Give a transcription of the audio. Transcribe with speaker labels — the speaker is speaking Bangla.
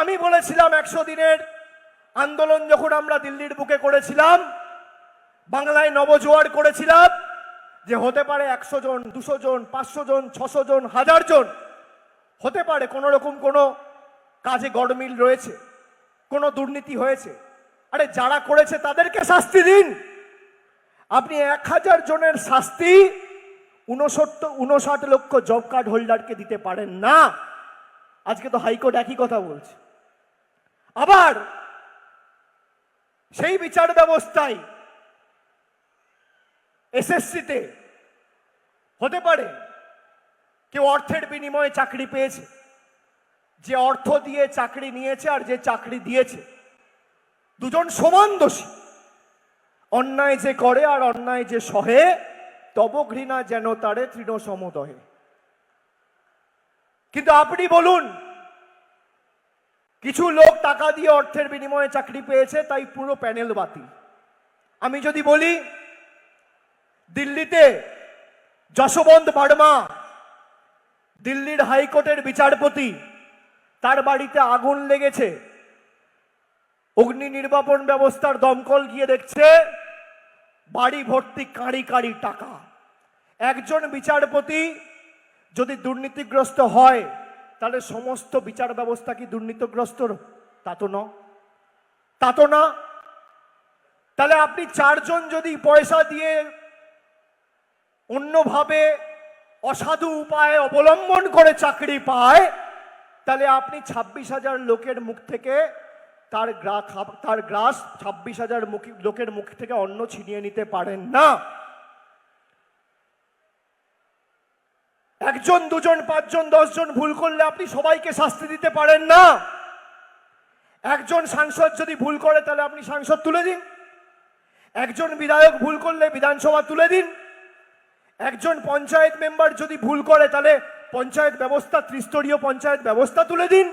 Speaker 1: আমি বলেছিলাম একশো দিনের আন্দোলন যখন আমরা দিল্লির বুকে করেছিলাম, বাংলায় নবজোয়ার করেছিলাম, যে হতে পারে একশো জন, দুশো জন, পাঁচশো জন, ছশো জন, হাজার জন, হতে পারে কোনো রকম কোনো কাজে গড়মিল রয়েছে, কোনো দুর্নীতি হয়েছে। আরে যারা করেছে তাদেরকে শাস্তি দিন। আপনি এক হাজার জনের শাস্তি উনসত্তর উনষাট লক্ষ জব কার্ড হোল্ডারকে দিতে পারেন না। আজকে তো হাইকোর্ট একই কথা বলছে। আবার সেই বিচার ব্যবস্থায় এসএসসিতে হতে পারে, কেউ অর্থের বিনিময়ে চাকরি পেয়েছে, যে অর্থ দিয়ে চাকরি নিয়েছে আর যে চাকরি দিয়েছে। দুজন সমান দোষী। অন্যায় যে করে আর অন্যায় যে সহে, তব ঘৃণা যেন তারে তৃণ সমদহে। কিন্তু আপনি বলুন কিছু লোক টাকা দিয়ে অর্থের বিনিময়ে চাকরি পেয়েছে, তাই পুরো প্যানেল বাতিল। আমি যদি বলি, দিল্লিতে যশবন্ত ভার্মা দিল্লির হাইকোর্টের বিচারপতি, তার বাড়িতে আগুন লেগেছে, অগ্নি নির্বাপন ব্যবস্থার দমকল গিয়ে দেখছে, বাড়ি ভর্তি কাঁড়ি কাঁড়ি টাকা। একজন বিচারপতি যদি দুর্নীতিগ্রস্ত হয় তাহলে সমস্ত বিচার ব্যবস্থা কি দুর্নীতিগ্রস্ত তা তো ন তা তো না। তাহলে আপনি চারজন যদি পয়সা দিয়ে অন্যভাবে অসাধু উপায় অবলম্বন করে চাকরি পায়, তাহলে আপনি ছাব্বিশ হাজার লোকের মুখ থেকে তার গ্রা তার গ্রাস ছাব্বিশ হাজার লোকের মুখ থেকে অন্ন ছিনিয়ে নিতে পারেন না। একজন, দুজন, পাঁচজন, দশজন ভুল করলে আপনি সবাইকে শাস্তি দিতে পারেন না। একজন সাংসদ যদি ভুল করে, তাহলে আপনি সাংসদ তুলে দিন। একজন বিধায়ক ভুল করলে বিধানসভা তুলে দিন। একজন পঞ্চায়েত মেম্বার যদি ভুল করে, তাহলে পঞ্চায়েত ব্যবস্থা, ত্রিস্তরীয় পঞ্চায়েত ব্যবস্থা তুলে দিন।